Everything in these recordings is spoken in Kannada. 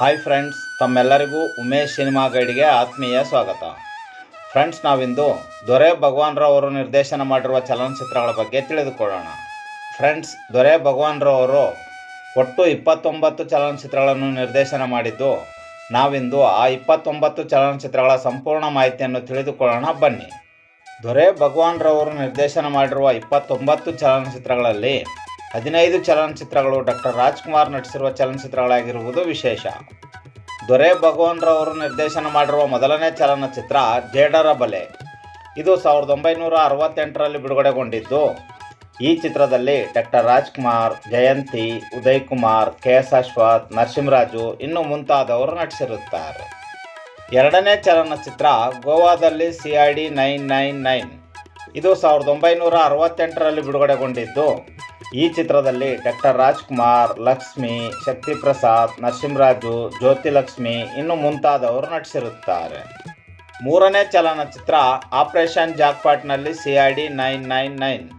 ಹಾಯ್ ಫ್ರೆಂಡ್ಸ್ ತಮ್ಮೆಲ್ಲರಿಗೂ ಉಮೇಶ್ ಸಿನಿಮಾ ಗೈಡ್ಗೆ ಆತ್ಮೀಯ ಸ್ವಾಗತ. ಫ್ರೆಂಡ್ಸ್ ನಾವಿಂದು ದೊರೆ ಭಗವಾನ್ರವರು ನಿರ್ದೇಶನ ಮಾಡಿರುವ ಚಲನಚಿತ್ರಗಳ ಬಗ್ಗೆ ತಿಳಿದುಕೊಳ್ಳೋಣ. ಫ್ರೆಂಡ್ಸ್ ದೊರೆ ಭಗವಾನ್ರವರು ಒಟ್ಟು ಇಪ್ಪತ್ತೊಂಬತ್ತು ಚಲನಚಿತ್ರಗಳನ್ನು ನಿರ್ದೇಶನ ಮಾಡಿದ್ದು, ನಾವಿಂದು ಆ ಇಪ್ಪತ್ತೊಂಬತ್ತು ಚಲನಚಿತ್ರಗಳ ಸಂಪೂರ್ಣ ಮಾಹಿತಿಯನ್ನು ತಿಳಿದುಕೊಳ್ಳೋಣ, ಬನ್ನಿ. ದೊರೆ ಭಗವಾನ್ರವರು ನಿರ್ದೇಶನ ಮಾಡಿರುವ ಇಪ್ಪತ್ತೊಂಬತ್ತು ಚಲನಚಿತ್ರಗಳಲ್ಲಿ ಹದಿನೈದು ಚಲನಚಿತ್ರಗಳು ಡಾಕ್ಟರ್ ರಾಜ್ಕುಮಾರ್ ನಟಿಸಿರುವ ಚಲನಚಿತ್ರಗಳಾಗಿರುವುದು ವಿಶೇಷ. ದೊರೆ ಭಗವಾನ್ರವರು ನಿರ್ದೇಶನ ಮಾಡಿರುವ ಮೊದಲನೇ ಚಲನಚಿತ್ರ ಜೇಡರ ಬಲೆ. ಇದು ಸಾವಿರದ ಒಂಬೈನೂರ ಅರವತ್ತೆಂಟರಲ್ಲಿ ಬಿಡುಗಡೆಗೊಂಡಿದ್ದು. ಈ ಚಿತ್ರದಲ್ಲಿ doctor Rajkumar, Jayanthi Uday Kumar K S Ashwath, Narasimharaju ಇನ್ನು ಮುಂತಾದವರು ನಟಿಸಿರುತ್ತಾರೆ. ಎರಡನೇ ಚಲನಚಿತ್ರ ಗೋವಾದಲ್ಲಿ C I D nine nine nine. ಇದು ಸಾವಿರದ ಒಂಬೈನೂರ ಅರವತ್ತೆಂಟರಲ್ಲಿ ಬಿಡುಗಡೆಗೊಂಡಿದ್ದು. ಈ ಚಿತ್ರದಲ್ಲಿ ಡಾಕ್ಟರ್ ರಾಜ್ಕುಮಾರ್, ಲಕ್ಷ್ಮಿ, ಶಕ್ತಿಪ್ರಸಾದ್, ನರಸಿಂಹರಾಜು, ಜ್ಯೋತಿಲಕ್ಷ್ಮಿ ಇನ್ನು ಮುಂತಾದವರು ನಟಿಸಿರುತ್ತಾರೆ. ಮೂರನೇ ಚಲನಚಿತ್ರ operation ಜಾಕ್ಪಾಟ್ನಲ್ಲಿ C I D nine nine nine.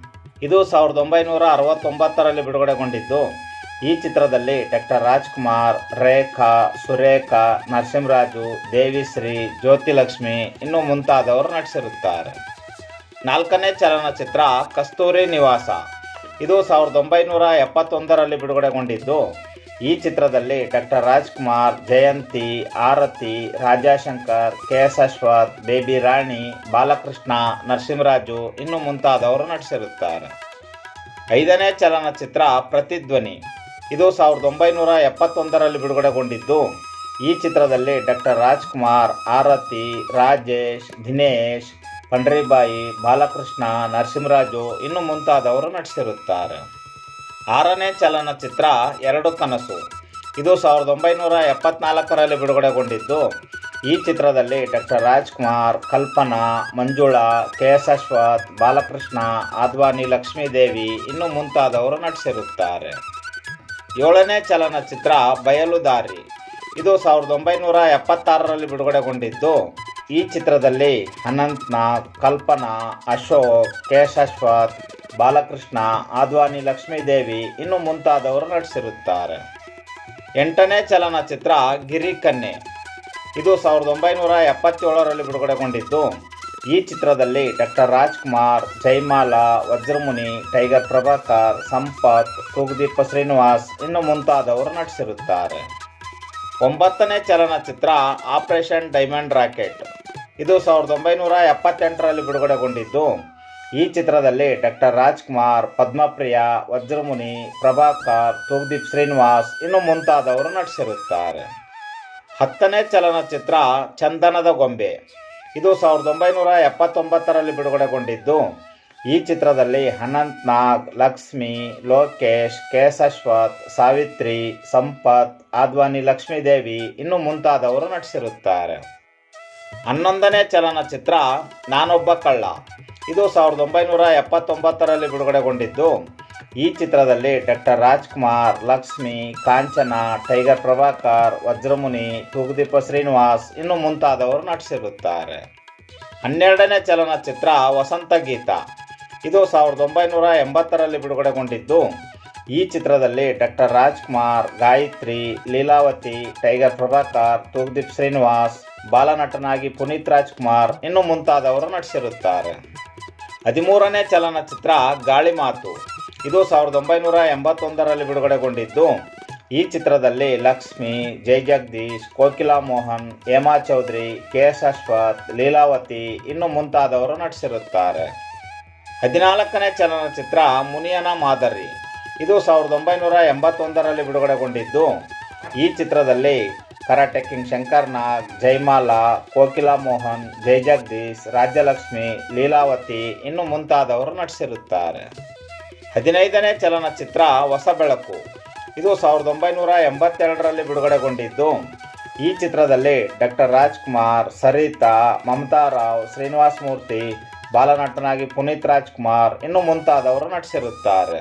ಇದು ಸಾವಿರದ ಒಂಬೈನೂರ ಅರವತ್ತೊಂಬತ್ತರಲ್ಲಿ ಬಿಡುಗಡೆಗೊಂಡಿದ್ದು. ಈ ಚಿತ್ರದಲ್ಲಿ ಡಾಕ್ಟರ್ ರಾಜ್ಕುಮಾರ್, ರೇಖಾ, ಸುರೇಖಾ, ನರಸಿಂಹರಾಜು, ದೇವಿಶ್ರೀ, ಜ್ಯೋತಿಲಕ್ಷ್ಮಿ ಇನ್ನು ಮುಂತಾದವರು ನಟಿಸಿರುತ್ತಾರೆ. ನಾಲ್ಕನೇ ಚಲನಚಿತ್ರ ಕಸ್ತೂರಿ ನಿವಾಸ. ಇದು ಸಾವಿರದ ಒಂಬೈನೂರ ಎಪ್ಪತ್ತೊಂದರಲ್ಲಿ ಬಿಡುಗಡೆಗೊಂಡಿದ್ದು. ಈ ಚಿತ್ರದಲ್ಲಿ doctor Rajkumar, Jayanthi, Aarathi, Rajashankar K S Ashwath Baby Rani, Balakrishna, Narasimharaju ಇನ್ನು ಮುಂತಾದವರು ನಟಿಸಿರುತ್ತಾರೆ. ಐದನೇ ಚಲನಚಿತ್ರ ಪ್ರತಿಧ್ವನಿ. ಇದು ಸಾವಿರದ ಒಂಬೈನೂರ ಎಪ್ಪತ್ತೊಂದರಲ್ಲಿ ಬಿಡುಗಡೆಗೊಂಡಿದ್ದು. ಈ ಚಿತ್ರದಲ್ಲಿ ಡಾಕ್ಟರ್ ರಾಜ್ಕುಮಾರ್, ಆರತಿ, ರಾಜೇಶ್, ದಿನೇಶ್ ಪಂಡ್ರಿಬಾಯಿ, ಬಾಲಕೃಷ್ಣ, ನರಸಿಂಹರಾಜು ಇನ್ನು ಮುಂತಾದವರು ನಟಿಸಿರುತ್ತಾರೆ. ಆರನೇ ಚಲನಚಿತ್ರ ಎರಡು ಕನಸು. ಇದು ಸಾವಿರದ ಒಂಬೈನೂರ ಎಪ್ಪತ್ನಾಲ್ಕರಲ್ಲಿ ಬಿಡುಗಡೆಗೊಂಡಿದ್ದು. ಈ ಚಿತ್ರದಲ್ಲಿ doctor Rajkumar, Kalpana, Manjula K S Ashwath Balakrishna, Advani, Lakshmidevi ಇನ್ನು ಮುಂತಾದವರು ನಟಿಸಿರುತ್ತಾರೆ. ಏಳನೇ ಚಲನಚಿತ್ರ ಬಯಲುದಾರಿ ಇದು ಸಾವಿರದ ಒಂಬೈನೂರ ಎಪ್ಪತ್ತಾರರಲ್ಲಿ ಬಿಡುಗಡೆಗೊಂಡಿದ್ದು. ಈ ಚಿತ್ರದಲ್ಲಿ ಅನಂತ್ ನಾಗ್ ಕಲ್ಪನಾ, ಅಶೋಕ್ ಕೇಶ್ ಅಶ್ವಥ್ ಬಾಲಕೃಷ್ಣ, ಆದ್ವಾನಿ, ಲಕ್ಷ್ಮೀದೇವಿ ಇನ್ನು ಮುಂತಾದವರು ನಟಿಸಿರುತ್ತಾರೆ. ಎಂಟನೇ ಚಲನಚಿತ್ರ ಗಿರಿಕನ್ಯೆ. ಇದು ಸಾವಿರದ ಒಂಬೈನೂರ ಎಪ್ಪತ್ತೇಳರಲ್ಲಿ ಬಿಡುಗಡೆಗೊಂಡಿದ್ದು. ಈ ಚಿತ್ರದಲ್ಲಿ ಡಾಕ್ಟರ್ ರಾಜ್ಕುಮಾರ್ ಜೈಮಾಲಾ ವಜ್ರಮುನಿ, ಟೈಗರ್ ಪ್ರಭಾಕರ್, ಸಂಪತ್ ತೂಗುದೀಪ ಶ್ರೀನಿವಾಸ್ ಇನ್ನು ಮುಂತಾದವರು ನಟಿಸಿರುತ್ತಾರೆ. ಒಂಬತ್ತನೇ ಚಲನಚಿತ್ರ ಆಪರೇಷನ್ ಡೈಮಂಡ್ ರಾಕೆಟ್. ಇದು ಸಾವಿರದ ಒಂಬೈನೂರ ಎಪ್ಪತ್ತೆಂಟರಲ್ಲಿ ಬಿಡುಗಡೆಗೊಂಡಿದ್ದು. ಈ ಚಿತ್ರದಲ್ಲಿ ಡಾಕ್ಟರ್ ರಾಜ್ಕುಮಾರ್, ಪದ್ಮಪ್ರಿಯ, ವಜ್ರಮುನಿ, ಪ್ರಭಾಕರ್ ತುಗ್ದೀಪ್ ಶ್ರೀನಿವಾಸ್ ಇನ್ನು ಮುಂತಾದವರು ನಟಿಸಿರುತ್ತಾರೆ. ಹತ್ತನೇ ಚಲನಚಿತ್ರ ಚಂದನದ ಗೊಂಬೆ. ಇದು ಸಾವಿರದ ಒಂಬೈನೂರ ಎಪ್ಪತ್ತೊಂಬತ್ತರಲ್ಲಿ ಬಿಡುಗಡೆಗೊಂಡಿದ್ದು. ಈ ಚಿತ್ರದಲ್ಲಿ ಅನಂತ್ ನಾಗ್, ಲಕ್ಷ್ಮಿ, ಲೋಕೇಶ್ ಕೇಸಶ್ವತ್ ಸಾವಿತ್ರಿ, ಸಂಪತ್, ಆದ್ವಾನಿ, ಲಕ್ಷ್ಮೀದೇವಿ ಇನ್ನು ಮುಂತಾದವರು ನಟಿಸಿರುತ್ತಾರೆ. ಹನ್ನೊಂದನೇ ಚಲನಚಿತ್ರ ನಾನೊಬ್ಬ ಕಳ್ಳ. ಇದು ಸಾವಿರದ ಒಂಬೈನೂರ ಎಪ್ಪತ್ತೊಂಬತ್ತರಲ್ಲಿ ಬಿಡುಗಡೆಗೊಂಡಿದ್ದು. ಈ ಚಿತ್ರದಲ್ಲಿ ಡಾಕ್ಟರ್ ರಾಜ್ಕುಮಾರ್, ಲಕ್ಷ್ಮಿ, ಕಾಂಚನ, ಟೈಗರ್ ಪ್ರಭಾಕರ್, ವಜ್ರಮುನಿ ತೂಗುದೀಪ ಶ್ರೀನಿವಾಸ್ ಇನ್ನು ಮುಂತಾದವರು ನಟಿಸಿರುತ್ತಾರೆ. ಹನ್ನೆರಡನೇ ಚಲನಚಿತ್ರ ವಸಂತ ಗೀತ. ಇದು ಸಾವಿರದ ಒಂಬೈನೂರ ಎಂಬತ್ತರಲ್ಲಿ ಬಿಡುಗಡೆಗೊಂಡಿದ್ದು. ಈ ಚಿತ್ರದಲ್ಲಿ ಡಾಕ್ಟರ್ ರಾಜ್ಕುಮಾರ್, ಗಾಯತ್ರಿ, ಲೀಲಾವತಿ, ಟೈಗರ್ ಪ್ರಭಾಕರ್ ತೂಗುದೀಪ್ ಶ್ರೀನಿವಾಸ್ ಬಾಲನಟನಾಗಿ ಪುನೀತ್ ರಾಜ್ಕುಮಾರ್ ಇನ್ನು ಮುಂತಾದವರು ನಟಿಸಿರುತ್ತಾರೆ. ಹದಿಮೂರನೇ ಚಲನಚಿತ್ರ ಗಾಳಿ ಮಾತು. ಇದು ಸಾವಿರದ ಒಂಬೈನೂರ ಎಂಬತ್ತೊಂದರಲ್ಲಿ ಬಿಡುಗಡೆಗೊಂಡಿದ್ದು. ಈ ಚಿತ್ರದಲ್ಲಿ ಲಕ್ಷ್ಮಿ ಜೈ ಜಗದೀಶ್, ಕೋಕಿಲಾ ಮೋಹನ್, ಹೇಮಾ ಚೌಧರಿ, ಕೆ ಎಸ್ ಅಶ್ವಥ್, ಲೀಲಾವತಿ ಇನ್ನು ಮುಂತಾದವರು ನಟಿಸಿರುತ್ತಾರೆ. ಹದಿನಾಲ್ಕನೇ ಚಲನಚಿತ್ರ ಮುನಿಯನ ಮಾದರಿ. ಇದು ಸಾವಿರದ ಒಂಬೈನೂರ ಎಂಬತ್ತೊಂದರಲ್ಲಿ ಬಿಡುಗಡೆಗೊಂಡಿದ್ದು. ಈ ಚಿತ್ರದಲ್ಲಿ ಕರಾಟೆ ಕಿಂಗ್ ಶಂಕರ್ ನಾಗ್ ಜೈಮಾಲಾ ಕೋಕಿಲಾ ಮೋಹನ್ ಜೈ ಜಗದೀಶ್ ರಾಜ್ಯಲಕ್ಷ್ಮಿ ಲೀಲಾವತಿ ಇನ್ನು ಮುಂತಾದವರು ನಟಿಸಿರುತ್ತಾರೆ. ಹದಿನೈದನೇ ಚಲನಚಿತ್ರ ಹೊಸ ಬೆಳಕು. ಇದು ಸಾವಿರದ ಒಂಬೈನೂರ ಎಂಬತ್ತೆರಡರಲ್ಲಿ ಬಿಡುಗಡೆಗೊಂಡಿದ್ದು. ಈ ಚಿತ್ರದಲ್ಲಿ ಡಾಕ್ಟರ್ ರಾಜ್ಕುಮಾರ್, ಸರಿತಾ, ಮಮತಾ ರಾವ್, ಶ್ರೀನಿವಾಸ್ ಮೂರ್ತಿ, ಬಾಲನಟನಾಗಿ ಪುನೀತ್ ರಾಜ್ಕುಮಾರ್ ಇನ್ನು ಮುಂತಾದವರು ನಟಿಸಿರುತ್ತಾರೆ.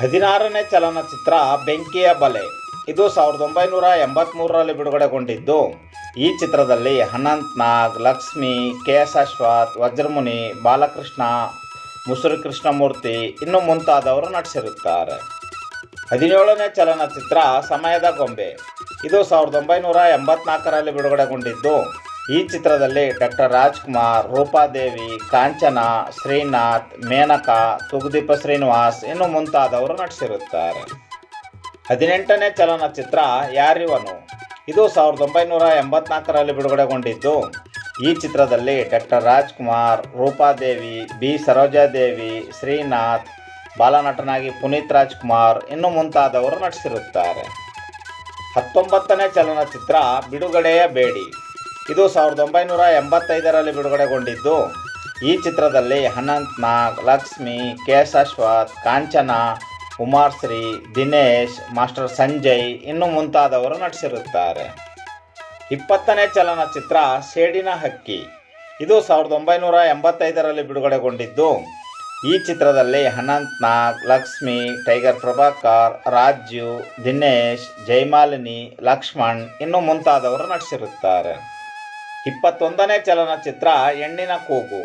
ಹದಿನಾರನೇ ಚಲನಚಿತ್ರ ಬೆಂಕಿಯ ಬಲೆ. ಇದು ಸಾವಿರದ ಒಂಬೈನೂರ ಎಂಬತ್ತ್ಮೂರರಲ್ಲಿ ಬಿಡುಗಡೆಗೊಂಡಿದ್ದು. ಈ ಚಿತ್ರದಲ್ಲಿ ಅನಂತ್ ನಾಗ್, ಲಕ್ಷ್ಮಿ, ಕೆ ಎಸ್ ಅಶ್ವಥ್, ವಜ್ರಮುನಿ, ಬಾಲಕೃಷ್ಣ, ಮುಸುರು ಕೃಷ್ಣಮೂರ್ತಿ ಇನ್ನು ಮುಂತಾದವರು ನಟಿಸಿರುತ್ತಾರೆ. ಹದಿನೇಳನೇ ಚಲನಚಿತ್ರ ಸಮಯದ ಗೊಂಬೆ. ಇದು ಸಾವಿರದ ಒಂಬೈನೂರ ಎಂಬತ್ನಾಲ್ಕರಲ್ಲಿ ಬಿಡುಗಡೆಗೊಂಡಿದ್ದು. ಈ ಚಿತ್ರದಲ್ಲಿ ಡಾಕ್ಟರ್ ರಾಜ್ಕುಮಾರ್ ರೂಪಾದೇವಿ ಕಾಂಚನ, ಶ್ರೀನಾಥ್, ಮೇನಕಾ ತುಗುದೀಪ ಶ್ರೀನಿವಾಸ್ ಇನ್ನು ಮುಂತಾದವರು ನಟಿಸಿರುತ್ತಾರೆ. ಹದಿನೆಂಟನೇ ಚಲನಚಿತ್ರ ಯಾರಿವನು? ಇದು ಸಾವಿರದ ಒಂಬೈನೂರ ಎಂಬತ್ನಾಲ್ಕರಲ್ಲಿ ಬಿಡುಗಡೆಗೊಂಡಿದ್ದು. ಈ ಚಿತ್ರದಲ್ಲಿ ಡಾಕ್ಟರ್ ರಾಜ್ಕುಮಾರ್, ರೂಪಾದೇವಿ, ಬಿ ಸರೋಜಾದೇವಿ, ಶ್ರೀನಾಥ್, ಬಾಲನಟನಾಗಿ ಪುನೀತ್ ರಾಜ್ಕುಮಾರ್ ಇನ್ನು ಮುಂತಾದವರು ನಟಿಸಿರುತ್ತಾರೆ. ಹತ್ತೊಂಬತ್ತನೇ ಚಲನಚಿತ್ರ ಬಿಡುಗಡೆಯ ಬೇಡಿ. ಇದು ಸಾವಿರದ ಒಂಬೈನೂರ ಎಂಬತ್ತೈದರಲ್ಲಿ ಬಿಡುಗಡೆಗೊಂಡಿದ್ದು. ಈ ಚಿತ್ರದಲ್ಲಿ ಅನಂತ್ ನಾಗ್, ಲಕ್ಷ್ಮಿ, ಕೆ ಅಶ್ವಥ್, ಕಾಂಚನ ಉಮಾಶ್ರೀ ದಿನೇಶ್, ಮಾಸ್ಟರ್ ಸಂಜಯ್ ಇನ್ನು ಮುಂತಾದವರು ನಟಿಸಿರುತ್ತಾರೆ. ಇಪ್ಪತ್ತನೇ ಚಲನಚಿತ್ರ ಶೇಡಿನ ಹಕ್ಕಿ. ಇದು ಸಾವಿರದ ಒಂಬೈನೂರ ಎಂಬತ್ತೈದರಲ್ಲಿ ಬಿಡುಗಡೆಗೊಂಡಿದ್ದು. ಈ ಚಿತ್ರದಲ್ಲಿ ಅನಂತ್ ನಾಗ್ ಲಕ್ಷ್ಮಿ, ಟೈಗರ್ ಪ್ರಭಾಕರ್, ರಾಜು, ದಿನೇಶ್, ಜಯಮಾಲಿನಿ, ಲಕ್ಷ್ಮಣ್ ಇನ್ನು ಮುಂತಾದವರು ನಟಿಸಿರುತ್ತಾರೆ. ಇಪ್ಪತ್ತೊಂದನೇ ಚಲನಚಿತ್ರ ಹೆಣ್ಣಿನ ಕೂಗು.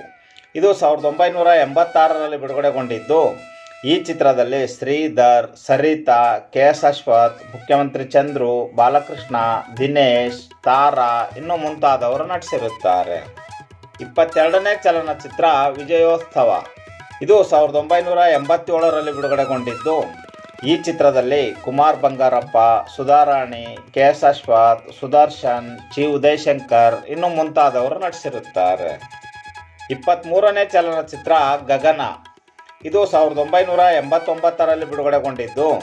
ಇದು ಸಾವಿರದ ಒಂಬೈನೂರ ಎಂಬತ್ತಾರರಲ್ಲಿ ಬಿಡುಗಡೆಗೊಂಡಿದ್ದು. ಈ ಚಿತ್ರದಲ್ಲಿ ಶ್ರೀಧರ್, ಸರಿತಾ ಕೆ ಎಸ್ ಅಶ್ವಥ್ ಮುಖ್ಯಮಂತ್ರಿ ಚಂದ್ರು, ಬಾಲಕೃಷ್ಣ, ದಿನೇಶ್, ತಾರಾ ಇನ್ನು ಮುಂತಾದವರು ನಟಿಸಿರುತ್ತಾರೆ. ಇಪ್ಪತ್ತೆರಡನೇ ಚಲನಚಿತ್ರ ವಿಜಯೋತ್ಸವ. ಇದು ಸಾವಿರದ ಒಂಬೈನೂರ ಎಂಬತ್ತೇಳರಲ್ಲಿ ಬಿಡುಗಡೆಗೊಂಡಿದ್ದು. ಈ ಚಿತ್ರದಲ್ಲಿ ಕುಮಾರ್ ಬಂಗಾರಪ್ಪ, ಸುಧಾರಾಣಿ ಕೆ ಎಸ್ ಅಶ್ವಥ್ ಸುದರ್ಶನ್ ಚಿ ಉದಯಶಂಕರ್ ಇನ್ನು ಮುಂತಾದವರು ನಟಿಸಿರುತ್ತಾರೆ. ಇಪ್ಪತ್ತ್ಮೂರನೇ ಚಲನಚಿತ್ರ ಗಗನ. ಇದು ಸಾವಿರದ ಒಂಬೈನೂರ ಎಂಬತ್ತೊಂಬತ್ತರಲ್ಲಿ ಬಿಡುಗಡೆಗೊಂಡಿದ್ದು.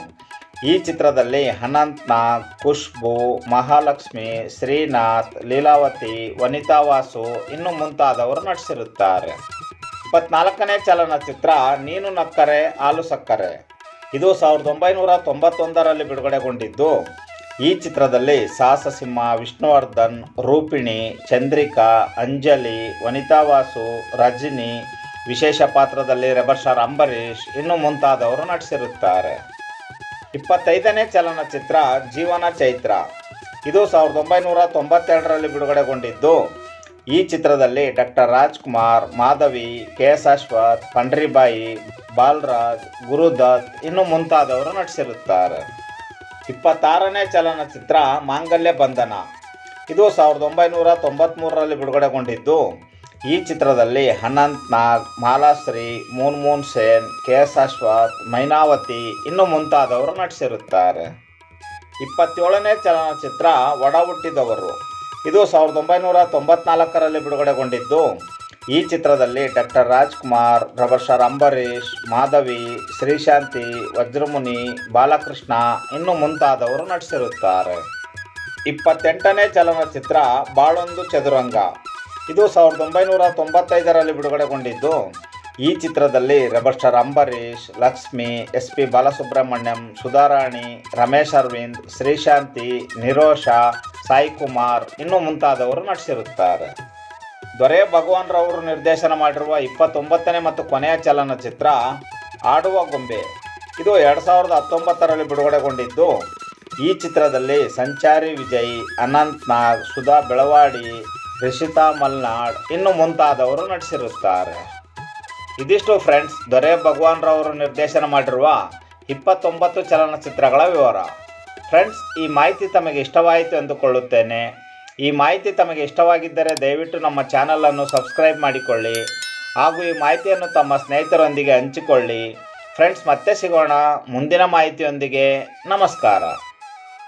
ಈ ಚಿತ್ರದಲ್ಲಿ ಅನಂತ್ನಾಗ್, ಖುಷ್ಬು, ಮಹಾಲಕ್ಷ್ಮಿ, ಶ್ರೀನಾಥ್, ಲೀಲಾವತಿ, ವನಿತಾ ವಾಸು ಇನ್ನು ಮುಂತಾದವರು ನಟಿಸಿರುತ್ತಾರೆ. ಇಪ್ಪತ್ನಾಲ್ಕನೇ ಚಲನಚಿತ್ರ ನೀನು ನಕ್ಕರೆ ಆಲು ಸಕ್ಕರೆ. ಇದು ಸಾವಿರದ ಒಂಬೈನೂರ ತೊಂಬತ್ತೊಂದರಲ್ಲಿ ಬಿಡುಗಡೆಗೊಂಡಿದ್ದು. ಈ ಚಿತ್ರದಲ್ಲಿ ಸಾಹಸಸಿಂಹ ವಿಷ್ಣುವರ್ಧನ್, ರೂಪಿಣಿ, ಚಂದ್ರಿಕಾ, ಅಂಜಲಿ, ವನಿತಾ ವಾಸು, ರಜನಿ ವಿಶೇಷ ಪಾತ್ರದಲ್ಲಿ ರೆಬರ್ ಸ್ಟಾರ್ ಅಂಬರೀಷ್ ಇನ್ನು ಮುಂತಾದವರು ನಟಿಸಿರುತ್ತಾರೆ. ಇಪ್ಪತ್ತೈದನೇ ಚಲನಚಿತ್ರ ಜೀವನ ಚೈತ್ರ. ಇದು ಸಾವಿರದ ಒಂಬೈನೂರ ತೊಂಬತ್ತೆರಡರಲ್ಲಿ ಬಿಡುಗಡೆಗೊಂಡಿದ್ದು. ಈ ಚಿತ್ರದಲ್ಲಿ doctor Rajkumar, Madhavi, K S Ashwath, Pandaribai, Balaraj, Gurudatt ಇನ್ನು ಮುಂತಾದವರು ನಟಿಸಿರುತ್ತಾರೆ. ಇಪ್ಪತ್ತಾರನೇ ಚಲನಚಿತ್ರ ಮಾಂಗಲ್ಯ ಬಂಧನ. ಇದು ಸಾವಿರದ ಒಂಬೈನೂರ ತೊಂಬತ್ತ್ಮೂರರಲ್ಲಿ ಬಿಡುಗಡೆಗೊಂಡಿದ್ದು. ಈ ಚಿತ್ರದಲ್ಲಿ ಅನಂತ್ ನಾಗ್, ಮಾಲಾಶ್ರೀ ಮೂನ್ ಮೂನ್ ಸೇನ್ ಕೆ ಎಸ್ ಅಶ್ವಥ್, ಮೈನಾವತಿ ಇನ್ನು ಮುಂತಾದವರು ನಟಿಸಿರುತ್ತಾರೆ. ಇಪ್ಪತ್ತೇಳನೇ ಚಲನಚಿತ್ರ ಒಡ ಇದು ಸಾವಿರದ ಒಂಬೈನೂರ ತೊಂಬತ್ನಾಲ್ಕರಲ್ಲಿ ಬಿಡುಗಡೆಗೊಂಡಿದ್ದು. ಈ ಚಿತ್ರದಲ್ಲಿ ಡಾಕ್ಟರ್ ರಾಜ್ಕುಮಾರ್ ಪ್ರಭಾಷರ್ ಅಂಬರೀಶ್ ಮಾಧವಿ, ಶ್ರೀಶಾಂತಿ, ವಜ್ರಮುನಿ, ಬಾಲಕೃಷ್ಣ ಇನ್ನು ಮುಂತಾದವರು ನಟಿಸಿರುತ್ತಾರೆ. ಇಪ್ಪತ್ತೆಂಟನೇ ಚಲನಚಿತ್ರ ಬಾಳೊಂದು ಚದುರಂಗ. ಇದು ಸಾವಿರದ ಒಂಬೈನೂರ ತೊಂಬತ್ತೈದರಲ್ಲಿ ಬಿಡುಗಡೆಗೊಂಡಿದ್ದು. ಈ ಚಿತ್ರದಲ್ಲಿ Rebel Star Ambareesh, Lakshmi S P Balasubrahmanyam, Sudharani, Ramesh Aravind, Srishanthi, Nirosha, Sai Kumar ಇನ್ನು ಮುಂತಾದವರು ನಟಿಸಿರುತ್ತಾರೆ. ದೊರೆ ಭಗವಾನ್ ರವರು ನಿರ್ದೇಶನ ಮಾಡಿರುವ ಇಪ್ಪತ್ತೊಂಬತ್ತನೇ ಮತ್ತು ಕೊನೆಯ ಚಲನಚಿತ್ರ ಆಡುವ ಗೊಂಬೆ. ಇದು ಎರಡು ಸಾವಿರದ ಹತ್ತೊಂಬತ್ತರಲ್ಲಿ ಬಿಡುಗಡೆಗೊಂಡಿದ್ದು. ಈ ಚಿತ್ರದಲ್ಲಿ ಸಂಚಾರಿ ವಿಜಯ್, ಅನಂತ್ ನಾಗ್, ಸುಧಾ ಬೆಳವಾಡಿ ರಿಷಿತಾ ಮಲ್ನಾಡ್ ಇನ್ನು ಮುಂತಾದವರು ನಟಿಸಿರುತ್ತಾರೆ. ಇದಿಷ್ಟು ಫ್ರೆಂಡ್ಸ್ ದೊರೆ ಭಗವಾನ್ ರವರು ನಿರ್ದೇಶನ ಮಾಡಿರುವ ಇಪ್ಪತ್ತೊಂಬತ್ತು ಚಲನಚಿತ್ರಗಳ ವಿವರ. ಫ್ರೆಂಡ್ಸ್ ಈ ಮಾಹಿತಿ ತಮಗೆ ಇಷ್ಟವಾಯಿತು ಎಂದುಕೊಳ್ಳುತ್ತೇನೆ. ಈ ಮಾಹಿತಿ ತಮಗೆ ಇಷ್ಟವಾಗಿದ್ದರೆ ದಯವಿಟ್ಟು ನಮ್ಮ ಚಾನಲನ್ನು ಸಬ್ಸ್ಕ್ರೈಬ್ ಮಾಡಿಕೊಳ್ಳಿ. ಹಾಗೂ ಈ ಮಾಹಿತಿಯನ್ನು ತಮ್ಮ ಸ್ನೇಹಿತರೊಂದಿಗೆ ಹಂಚಿಕೊಳ್ಳಿ. ಫ್ರೆಂಡ್ಸ್ ಮತ್ತೆ ಸಿಗೋಣ. ಮುಂದಿನ ಮಾಹಿತಿಯೊಂದಿಗೆ ನಮಸ್ಕಾರ.